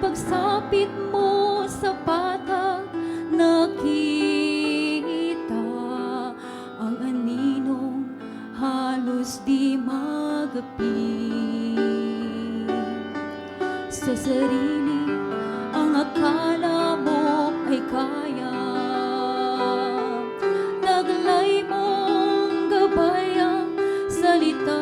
Kapit mo sa patag nakita ang aninong halos di magapit sa sarili ang akala mo ay kaya. Taglay mong gabay ang salita.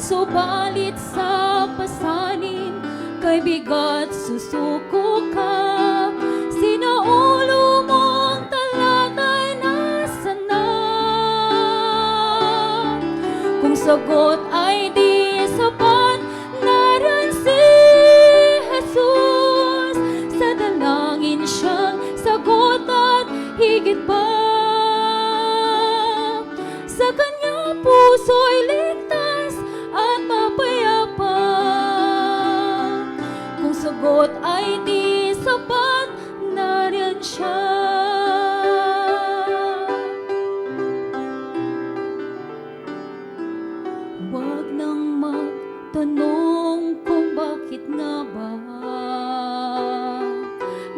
Subalit sa pasanin kay bigat susuko ka. Sinaulo mong talatay nasa na? Kung sagot ay di sapat Naran si Jesus. Sa dalangin siyang sagot at higit siya. Nang magtanong kung bakit nga ba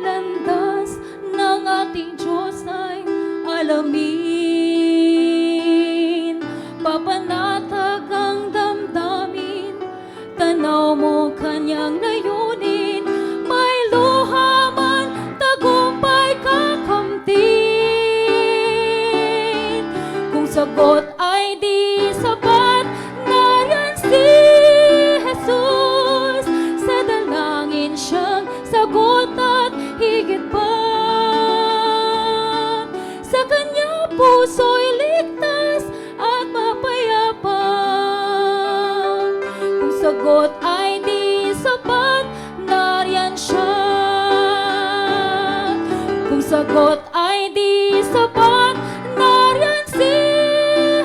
Landas ng ating Diyos ay alamin sagot ay di sapat, nariyan si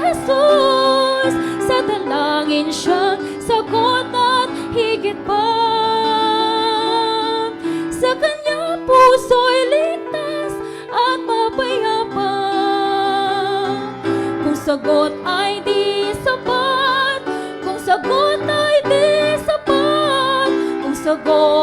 Jesus. Sa dalangin siyang sagot at higit pa. Sa kanya puso'y ligtas at mapayapa. Kung sagot ay di sapat, kung sagot ay di sapat, kung sagot